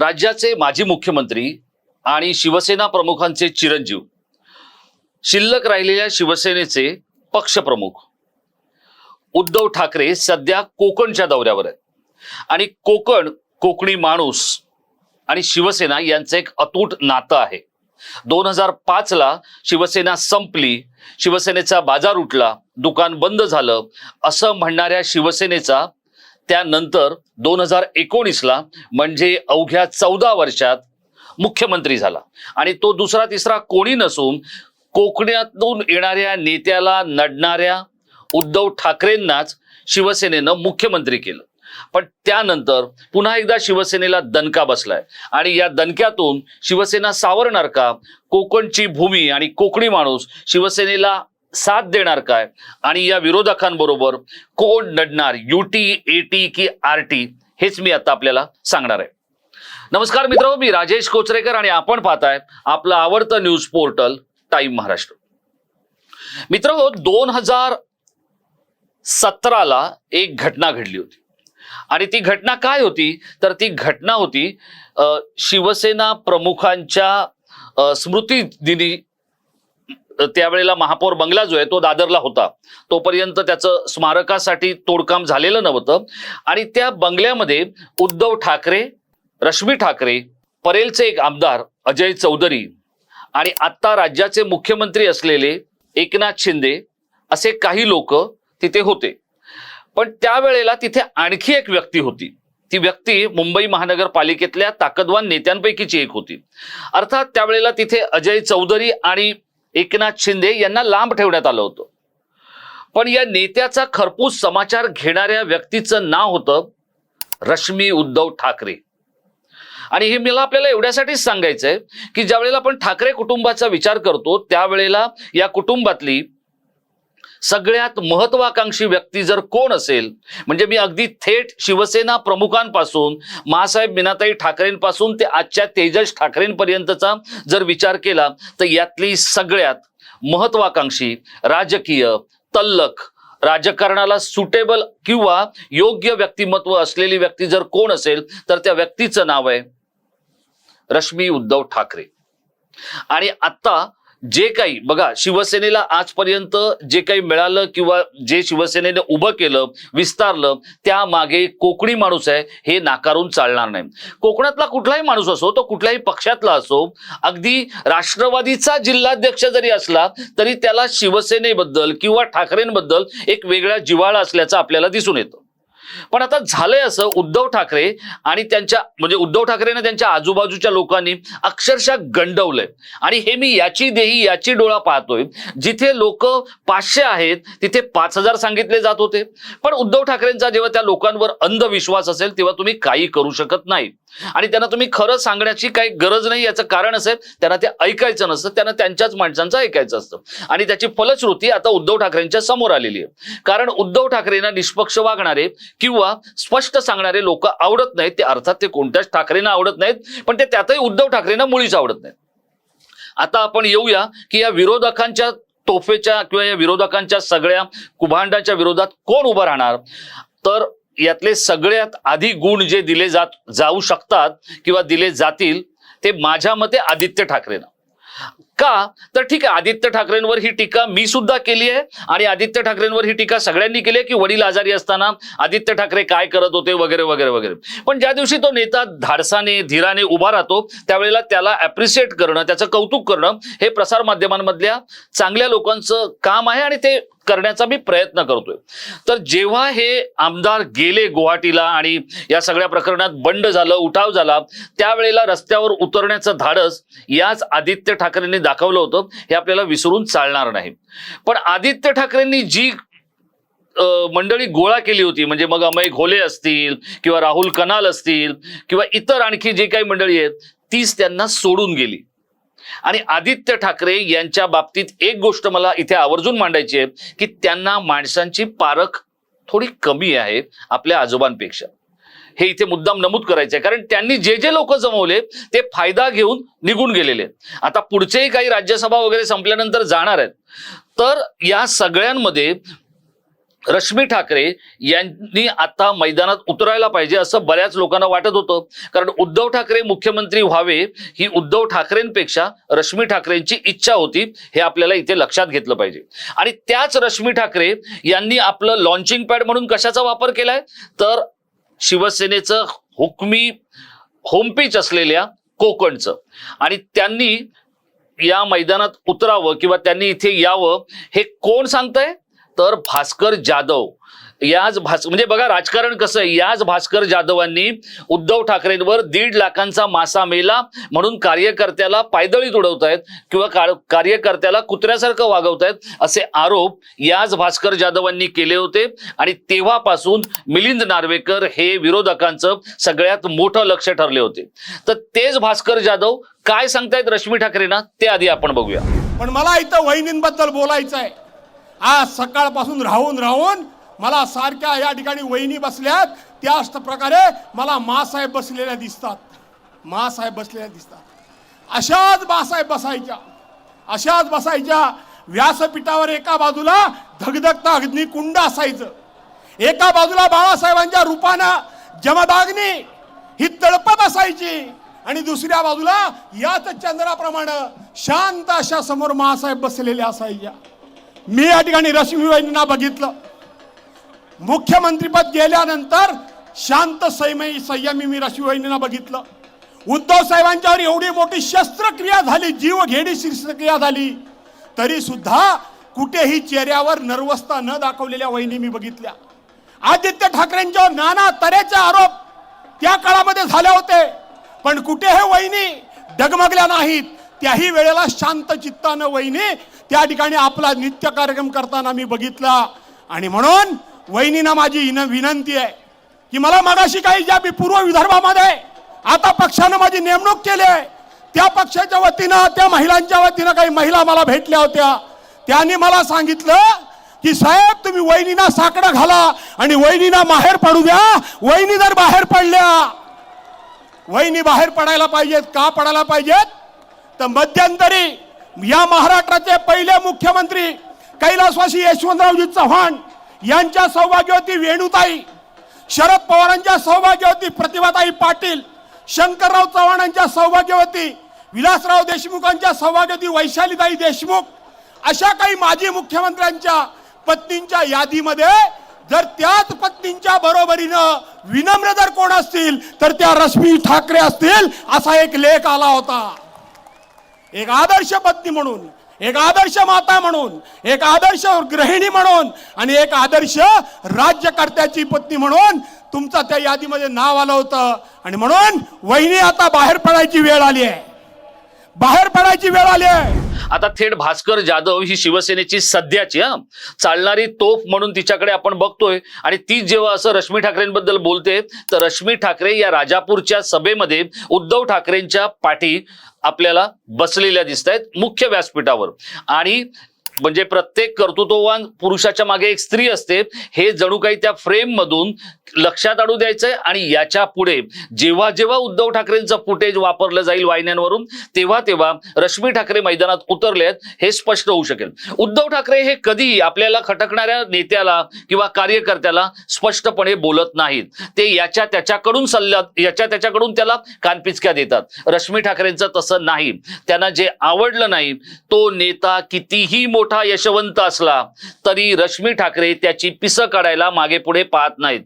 राज्याचे माजी मुख्यमंत्री आणि शिवसेना प्रमुखांचे चिरंजीव. शिल्लक राहिलेल्या शिवसेनेचे पक्षप्रमुख. उद्धव ठाकरे सध्या कोकणच्या दौऱ्यावर आहेत. आणि कोकण कोकणी माणूस आणि शिवसेना यांचं एक अतूट नातं आहे. दोन हजार पाचला शिवसेना संपली शिवसेनेचा बाजार उठला दुकान बंद झालं असं म्हणणाऱ्या शिवसेनेचा त्यानंतर दोन हजार एकोणीसला म्हणजे अवघ्या चौदा वर्षात मुख्यमंत्री झाला. आणि तो दुसरा तिसरा कोणी नसून कोकणातून येणाऱ्या नेत्याला नडणाऱ्या उद्धव ठाकरेंनाच शिवसेनेनं मुख्यमंत्री केलं. पण त्यानंतर पुन्हा एकदा शिवसेनेला दणका बसलाय. आणि या दणक्यातून शिवसेना सावरणार का? कोकणची भूमी आणि कोकणी माणूस शिवसेनेला साथ देणार काय? आणि या विरोधकांबरोबर कोण लढणार? युटी एटी की आर टी हेच मी आता आपल्याला सांगणार आहे. नमस्कार मित्र मी राजेश कोचरेकर आणि आपण पाहताय आपलं आवडतं न्यूज पोर्टल टाइम महाराष्ट्र. मित्र दोन हजार सतराला एक घटना घडली होती. आणि ती घटना काय होती? तर ती घटना होती शिवसेना प्रमुखांच्या स्मृती दिनी त्यावेळेला महापौर बंगला जो आहे तो दादरला होता. तोपर्यंत त्याचं स्मारकासाठी तोडकाम झालेलं नव्हतं. आणि त्या बंगल्यामध्ये उद्धव ठाकरे रश्मी ठाकरे परेलचे एक आमदार अजय चौधरी आणि आत्ता राज्याचे मुख्यमंत्री असलेले एकनाथ शिंदे असे काही लोक तिथे होते. पण त्यावेळेला तिथे आणखी एक व्यक्ती होती. ती व्यक्ती मुंबई महानगरपालिकेतल्या ताकदवान नेत्यांपैकीची एक होती. अर्थात त्यावेळेला तिथे अजय चौधरी आणि एकनाथ शिंदे यांना लांब ठेवण्यात आलं होतं. पण या नेत्याचा खरपूस समाचार घेणाऱ्या व्यक्तीचं नाव होतं रश्मी उद्धव ठाकरे. आणि हे मला आपल्याला एवढ्यासाठीच सांगायचं आहे की ज्या वेळेला आपण ठाकरे कुटुंबाचा विचार करतो त्यावेळेला या कुटुंबातली सगळ्यात महत्वाकांक्षी व्यक्ती जर कोण असेल म्हणजे मी अगदी थेट शिवसेना प्रमुखांपासून महासाहेब मीनाताई ठाकरेंपासून ते आजच्या तेजस ठाकरेंपर्यंतचा जर विचार केला तर यातली सगळ्यात महत्वाकांक्षी राजकीय तल्लक राजकारणाला सुटेबल किंवा योग्य व्यक्तिमत्व असलेली व्यक्ती जर कोण असेल तर त्या व्यक्तीचं नाव आहे रश्मी उद्धव ठाकरे. आणि आता जे काही बघा शिवसेनेला आजपर्यंत जे काही मिळालं किंवा जे शिवसेनेने उभं केलं विस्तारलं त्यामागे कोकणी माणूस आहे हे नाकारून चालणार नाही. कोकणातला कुठलाही माणूस असो तो कुठल्याही पक्षातला असो अगदी राष्ट्रवादीचा जिल्हाध्यक्ष जरी असला तरी त्याला शिवसेनेबद्दल किंवा ठाकरेंबद्दल एक वेगळा जिव्हाळा असल्याचं आपल्याला दिसून येतं. पण आता झालंय असं उद्धव ठाकरे आणि त्यांच्या म्हणजे उद्धव ठाकरेने त्यांच्या आजूबाजूच्या लोकांनी अक्षरशः गंडवलंय. आणि हे मी याची देही याची डोळा पाहतोय. जिथे लोक पाचशे आहेत तिथे पाच हजार सांगितले जात होते. पण उद्धव ठाकरेंचा जेव्हा त्या लोकांवर अंधविश्वास असेल तेव्हा तुम्ही काही करू शकत नाही. आणि त्यांना तुम्ही खरं सांगण्याची काही गरज नाही याचं कारण असेल त्यांना ते ऐकायचं नसतं त्यांना त्यांच्याच माणसांचं ऐकायचं असतं. आणि त्याची फलश्रुती आता उद्धव ठाकरेंच्या समोर आलेली आहे. कारण उद्धव ठाकरेंना निष्पक्ष वागणारे किंवा स्पष्ट सांगणारे लोक आवडत नाहीत ते अर्थात ते कोणत्याच ठाकरेंना आवडत नाहीत पण ते त्यातही उद्धव ठाकरेंना मुळीच आवडत नाहीत. आता आपण येऊया की या विरोधकांच्या तोफेच्या किंवा या विरोधकांच्या सगळ्या कुभांडाच्या विरोधात कोण उभं राहणार? तर यातले सगळ्यात आधी गुण जे दिले जात जाऊ शकतात किंवा दिले जातील ते माझ्या मते आदित्य ठाकरेंना. का? तर ठीक आहे आदित्य ठाकरेंवर ही टीका मी सुद्धा केली आहे आणि आदित्य ठाकरेंवर ही टीका सगळ्यांनी केली आहे की वडील आजारी असताना आदित्य ठाकरे काय करत होते वगैरे वगैरे वगैरे. पण ज्या दिवशी तो नेता धाडसाने धीराने उभा राहतो त्यावेळेला त्याला अप्रिशिएट करणं त्याचं कौतुक करणं हे प्रसार माध्यमांमधल्या चांगल्या लोकांचं काम आहे आणि ते करण्याचा मी प्रयत्न करतोय. तर जेव्हा हे आमदार गेले गुवाहाटीला आणि या सगळ्या प्रकरणात बंड झालं उठाव झाला त्यावेळेला रस्त्यावर उतरण्याचं धाडस याच आदित्य ठाकरेंनी दाखवलं होतं. हे आपल्याला विसरून चालणार नाही. पण आदित्य ठाकरेंनी जी मंडळी गोळा केली होती म्हणजे मग अमय घोले असतील किंवा राहुल कनाल असतील किंवा इतर आणखी जी काही मंडळी आहेत तीच त्यांना सोडून गेली. आणि आदित्य ठाकरे यांच्या बाबतीत एक गोष्ट मला इथे आवर्जून मांडायची आहे की त्यांना माणसांची पारख थोडी कमी आहे आपल्या आजोबांपेक्षा. हे इथे मुद्दाम नमूद करायचं आहे कारण त्यांनी जे जे लोक जमवले ते फायदा घेऊन निघून गेलेले आता पुढचेही काही राज्यसभा वगैरे संपल्यानंतर जाणार आहेत. तर या सगळ्यांमध्ये रश्मी ठाकरे यांनी आता मैदानात उतरायला पाहिजे असं बऱ्याच लोकांना वाटत होतं. कारण उद्धव ठाकरे मुख्यमंत्री व्हावे ही उद्धव ठाकरेंपेक्षा रश्मी ठाकरेंची इच्छा होती हे आपल्याला इथे लक्षात घेतलं पाहिजे. आणि त्याच रश्मी ठाकरे यांनी आपलं लॉन्चिंग पॅड म्हणून कशाचा वापर केलाय? तर शिवसेनेचं हुकमी होमपीच असलेल्या कोकणचं. आणि त्यांनी या मैदानात उतरावं किंवा त्यांनी इथे यावं हे कोण सांगतंय? तर भास्कर जाधव. याच भास म्हणजे बघा राजकारण कसं आहे याच भास्कर जाधवांनी उद्धव ठाकरेंवर दीड लाखांचा मासा मेला म्हणून कार्यकर्त्याला पायदळीत उडवतायत किंवा कार्यकर्त्याला कुत्र्यासारखं वागवतायत असे आरोप याच भास्कर जाधवांनी केले होते आणि तेव्हापासून मिलिंद नार्वेकर हे विरोधकांचं सगळ्यात मोठं लक्ष ठरले होते. तर तेच भास्कर जाधव काय सांगतायत रश्मी ठाकरेंना? ते आधी आपण बघूया. पण मला इथं वहिनींबद्दल बोलायचं आहे आज सकाळपासून राहून राहून मला सारख्या या ठिकाणी वहिनी बसल्यात. त्याच प्रकारे मला मासाहेब बसलेल्या दिसतात. मासाहेब बसलेल्या दिसतात. अशाच मासाहेब बसायच्या. अशाच बसायच्या. व्यासपीठावर एका बाजूला धगधगता अग्निकुंड असायचं. एका बाजूला बाळासाहेबांच्या रूपानं जमदाग्नी ही तळपत असायची आणि दुसऱ्या बाजूला याच चंद्राप्रमाणे शांत अशा समोर महासाहेब बसलेल्या असायच्या. मी या ठिकाणी रश्मीबाईंना बघितलं. मुख्यमंत्रीपद गेल्यानंतर शांत सैमयी संयमी मी रश्मीबाईंना बघितलं. उद्धव साहेबांच्यावर एवढी मोठी शस्त्रक्रिया झाली जीव घेणी शस्त्रक्रिया झाली तरी सुद्धा कुठेही चेहऱ्यावर नर्वसता न दाखवलेल्या वहिनी मी बघितल्या. आदित्य ठाकरेंच्यावर नाना तऱ्हेचे आरोप त्या काळामध्ये झाले होते. पण कुठे हे वहिनी डगमगल्या नाहीत. त्याही वेळेला शांत चित्तानं वहिनी त्या ठिकाणी आपला नित्य कार्यक्रम करताना मी बघितला. आणि म्हणून वहिनीना माझी विनंती आहे की मला मगाशी काही ज्या मी पूर्व विदर्भामध्ये आता पक्षानं माझी नेमणूक केली आहे त्या पक्षाच्या वतीनं त्या महिलांच्या वतीनं काही महिला मला भेटल्या होत्या. त्यांनी मला सांगितलं की साहेब तुम्ही वहिनीना साकडं घाला आणि वहिनीना बाहेर पडू द्या. वहिनी जर बाहेर पडल्या वहिनी बाहेर पडायला पाहिजेत का पडायला पाहिजेत? तर मध्यंतरी या महाराष्ट्राचे पहिले मुख्यमंत्री कैलासवासी यशवंतरावजी चव्हाण यांच्या सौभाग्यवती वेणुताई शरद पवारांच्या सौभाग्यवती प्रतिभाताई पाटील शंकरराव चव्हाणांच्या सौभाग्यवती विलासराव देशमुखांच्या सौभाग्यवती वैशालीताई देशमुख अशा काही माजी मुख्यमंत्र्यांच्या पत्नींच्या यादीमध्ये जर त्याच पत्नींच्या बरोबरीनं विनम्र जर कोण असतील तर त्या रश्मी ठाकरे असतील असा एक लेख आला होता. एक आदर्श पत्नी म्हणून एक आदर्श माता म्हणून एक आदर्श गृहिणी म्हणून आणि एक आदर्श राज्यकर्त्याची पत्नी म्हणून तुमचं त्या यादीमध्ये नाव आलं होतं. आणि म्हणून वहिनी आता बाहेर पडायची वेळ आली आहे. बाहेर पडायची वेळ आली आहे. आता थेट भास्कर जाधव ही शिवसेनेची सध्याची हा. चालणारी तोफ म्हणून तिच्याकडे आपण बघतोय. आणि ती जेव्हा असं रश्मी ठाकरेंबद्दल बोलते तर रश्मी ठाकरे या राजापूरच्या सभेमध्ये उद्धव ठाकरेंच्या पाठी आपल्याला बसलेल्या दिसत आहेत मुख्य व्यासपीठावर. आणि म्हणजे प्रत्येक कर्तृत्ववान पुरुषाच्या मागे एक स्त्री असते हे जणू काही त्या फ्रेम मधून लक्षात आणू द्यायचंय आणि याच्यापुढे जेव्हा जेव्हा उद्धव ठाकरेंचं फुटेज वापरलं जाईल वाहिन्यांवरून तेव्हा तेव्हा रश्मी ठाकरे मैदानात उतरले हे स्पष्ट होऊ शकेल. उद्धव ठाकरे हे कधी आपल्याला खटकणाऱ्या नेत्याला किंवा कार्यकर्त्याला स्पष्टपणे बोलत नाहीत. ते याच्या त्याच्याकडून सल्ला याच्या त्याच्याकडून त्याला कानपिचक्या देतात. रश्मी ठाकरेंचं तसं नाही. त्यांना जे आवडलं नाही तो नेता कितीही मोठा यशवंत असला तरी रश्मी ठाकरे त्याची पिसं काढायला मागे पुढे पाहत नाहीत.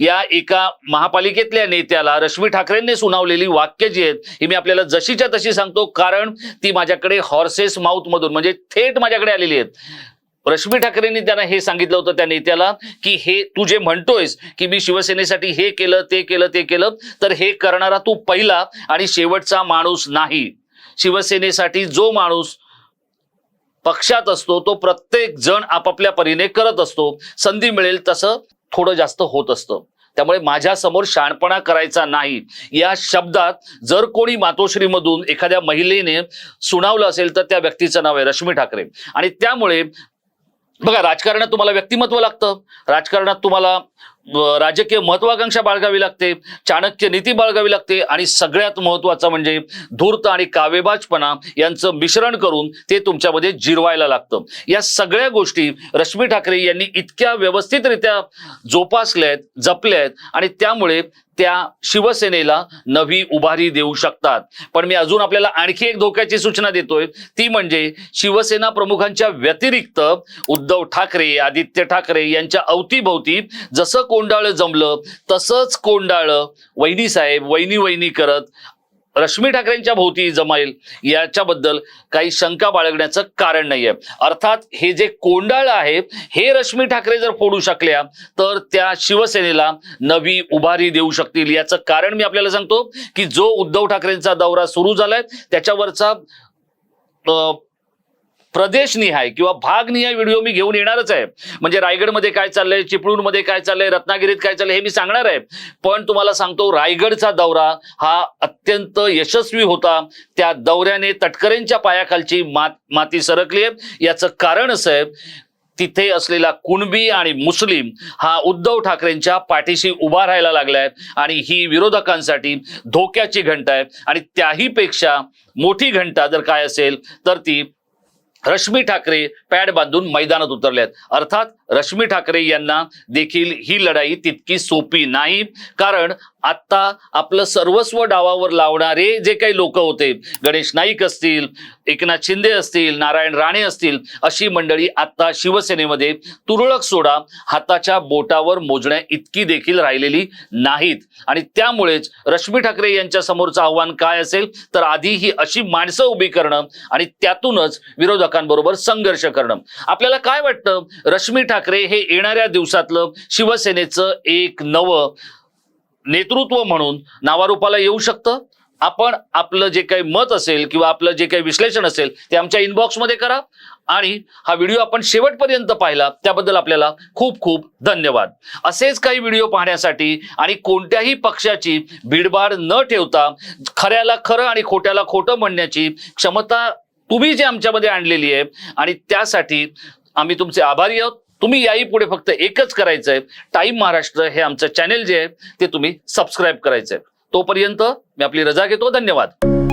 या एका महापालिकेतल्या नेत्याला रश्मी ठाकरेंनी सुनावलेली वाक्य जी आहेत ही मी आपल्याला जशीच्या तशी सांगतो कारण ती माझ्याकडे हॉर्सेस माउथ मधून म्हणजे थेट माझ्याकडे आलेली आहेत. रश्मी ठाकरेंनी त्यांना हे सांगितलं होतं त्या नेत्याला की हे तू जे म्हणतोयस की मी शिवसेनेसाठी हे केलं ते केलं ते केलं तर हे करणारा तू पहिला आणि शेवटचा माणूस नाही. शिवसेनेसाठी जो माणूस पक्षात असतो तो प्रत्येक जण आपापल्या परीने करत असतो. संधी मिळेल तसं थोडं जास्त होत असतं. त्यामुळे माझ्यासमोर शहाणपणा करायचा नाही. या शब्दात जर कोणी मातोश्रीमधून एखाद्या महिलेने सुनावलं असेल तर त्या व्यक्तीचं नाव आहे रश्मी ठाकरे. आणि त्यामुळे बघा राजकारणात तुम्हाला व्यक्तिमत्व लागतं. राजकारणात तुम्हाला राजकीय महत्वाकांक्षा बाळगावी लागते चाणक्य नीती बाळगावी लागते आणि सगळ्यात महत्वाचं म्हणजे धूर्त आणि कावेबाजपणा यांचं मिश्रण करून ते तुमच्यामध्ये जिरवायला लागतं. या सगळ्या गोष्टी रश्मी ठाकरे यांनी इतक्या व्यवस्थितरित्या जोपासल्या आहेत जपल्या आहेत आणि त्यामुळे त्या शिवसेनेला नवी उभारी देऊ शकतात. पण मी अजून आपल्याला आणखी एक धोक्याची सूचना देतोय ती म्हणजे शिवसेना प्रमुखांच्या व्यतिरिक्त उद्धव ठाकरे आदित्य ठाकरे यांच्या अवतीभोवती जसं कोंडाळं जमलं तसंच कोंडाळं वहिनी साहेब वहिनी वहिनी करत रश्मी ठाकरेंच्या भोवती जमाईल याच्याबद्दल काही शंका बाळगण्याचं कारण नाहीये. अर्थात हे जे कोंडाळ आहे हे रश्मी ठाकरे जर फोडू शकल्या तर त्या शिवसेनेला नवी उभारी देऊ शकतील. याचं कारण मी आपल्याला सांगतो की जो उद्धव ठाकरेंचा दौरा सुरू झालाय त्याच्यावरचा प्रदेशनिहाय किंवा भागनिहाय व्हिडिओ मी घेऊन येणारच आहे. म्हणजे रायगडमध्ये काय चाललंय चिपळूणमध्ये काय चाललंय रत्नागिरीत काय चाललंय हे मी सांगणार आहे. पण तुम्हाला सांगतो रायगडचा दौरा हा अत्यंत यशस्वी होता. त्या दौऱ्याने तटकरेंच्या पायाखालची मात माती सरकली आहे. याचं कारण असं आहे तिथे असलेला कुणबी आणि मुस्लिम हा उद्धव ठाकरेंच्या पाठीशी उभा राहायला लागलाय आणि ही विरोधकांसाठी धोक्याची घंटा आहे. आणि त्याहीपेक्षा मोठी घंटा जर काय असेल तर ती रश्मी ठाकरे पॅड बांधून मैदानात उतरल्यात अर्थात रश्मी ठाकरे यांना देखील ही लढाई तितकी सोपी नाही. कारण आत्ता आपलं सर्वस्व डावावर लावणारे जे काही लोक होते गणेश नाईक असतील एकनाथ शिंदे असतील नारायण राणे असतील अशी मंडळी आत्ता शिवसेनेमध्ये तुरळक सोडा हाताच्या बोटावर मोजण्या इतकी देखील राहिलेली नाहीत. आणि त्यामुळेच रश्मी ठाकरे यांच्या समोरचं आव्हान काय असेल तर आधी ही अशी माणसं उभी करणं आणि त्यातूनच विरोधकांबरोबर संघर्ष करणं. आपल्याला काय वाटतं? रश्मी ठाकरे हे येणाऱ्या दिवसातलं शिवसेनेचं एक नवं नेतृत्व म्हणून नावारूपाला येऊ शकतं? आपण आपलं जे काही मत असेल किंवा आपलं जे काही विश्लेषण असेल ते आमच्या इनबॉक्समध्ये करा. आणि हा व्हिडिओ आपण शेवटपर्यंत पाहिला त्याबद्दल आपल्याला खूप खूप धन्यवाद. असेच काही व्हिडिओ पाहण्यासाठी आणि कोणत्याही पक्षाची भीडभाड न ठेवता खऱ्याला खरं आणि खोट्याला खोटं म्हणण्याची क्षमता तुम्ही जी आमच्यामध्ये आणलेली आहे आणि त्यासाठी आम्ही तुमचे आभारी आहोत. तुम्ही याही पुढे फक्त एकच करायचं आहे टाईम महाराष्ट्र हे आमचं चॅनेल जे आहे ते तुम्ही सबस्क्राईब करायचं आहे तोपर्यंत मी आपली रजा घेतो. धन्यवाद.